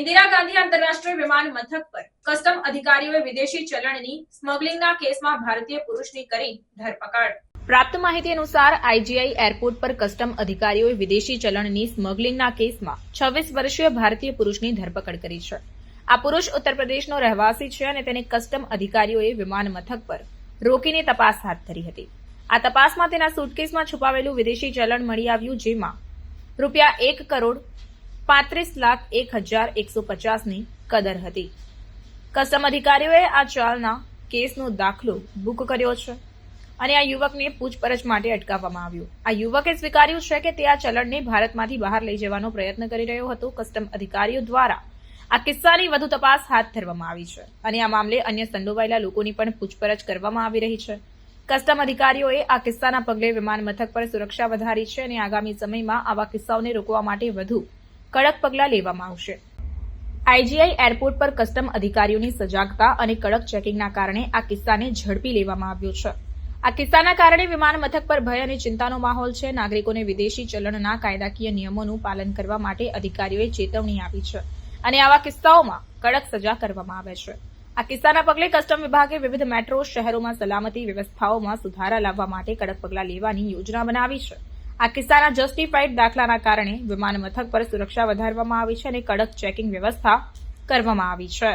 ઇન્દિરા ગાંધી આંતરરાષ્ટ્રીય વિમાન મથક પર કસ્ટમ અધિકારીઓએ વિદેશી ચલણની સ્મગલિંગના કેસમાં ભારતીય પુરુષની કરી ધરપકડ. પ્રાપ્ત માહિતી અનુસાર આઈજીઆઈ એરપોર્ટ પર કસ્ટમ અધિકારીઓએ વિદેશી ચલણની સ્મગલિંગના કેસમાં છવ્વીસ વર્ષીય ભારતીય પુરુષની ધરપકડ કરી છે. આ પુરુષ ઉત્તર પ્રદેશનો રહેવાસી છે અને તેને કસ્ટમ અધિકારીઓએ વિમાન મથક પર રોકીને તપાસ હાથ ધરી હતી. આ તપાસમાં તેના સુટકેસમાં છુપાવેલું વિદેશી ચલણ મળી આવ્યું, જેમાં રૂપિયા એક કરોડ પાંત્રીસ લાખ એક હજાર એકસો પચાસની કદર હતી. કસ્ટમ અધિકારીઓએ આ ચાલના કેસનો દાખલો બુક કર્યો છે અને આ યુવકને પૂછપરછ માટે અટકાવવામાં આવ્યો. આ યુવકે સ્વીકાર્યું છે કે તે આ ચલણને ભારતમાંથી બહાર લઈ જવાનો પ્રયત્ન કરી રહ્યો હતો. કસ્ટમ અધિકારીઓ દ્વારા આ કિસ્સાની વધુ તપાસ હાથ ધરવામાં આવી છે અને આ મામલે અન્ય સંડોવાયેલા લોકોની પણ પૂછપરછ કરવામાં આવી રહી છે. કસ્ટમ અધિકારીઓએ આ કિસ્સાના પગલે વિમાન મથક પર સુરક્ષા વધારી છે અને આગામી સમયમાં આવા કિસ્સાઓને રોકવા માટે વધુ કડક પગલાં લેવામાં આવશે. આઈજીઆઈ એરપોર્ટ પર કસ્ટમ અધિકારીઓની સજાગતા અને કડક ચેકિંગના કારણે આ કિસ્સાને ઝડપી લેવામાં આવ્યો છે. આ કિસ્સાના કારણે વિમાન મથક પર ભય અને ચિંતાનો માહોલ છે. નાગરિકોને વિદેશી ચલણના કાયદાકીય નિયમોનું પાલન કરવા માટે અધિકારીઓએ ચેતવણી આપી છે અને આવા કિસ્સાઓમાં કડક સજા કરવામાં આવે છે. આ કિસ્સાના પગલે કસ્ટમ વિભાગે વિવિધ મેટ્રો શહેરોમાં સલામતી વ્યવસ્થાઓમાં સુધારા લાવવા માટે કડક પગલાં લેવાની યોજના બનાવી છે. આ કિસ્સાના જસ્ટિફાઈડ દાખલાના કારણે વિમાન મથક પર સુરક્ષા વધારવામાં આવી છે અને કડક ચેકિંગ વ્યવસ્થા કરવામાં આવી છે.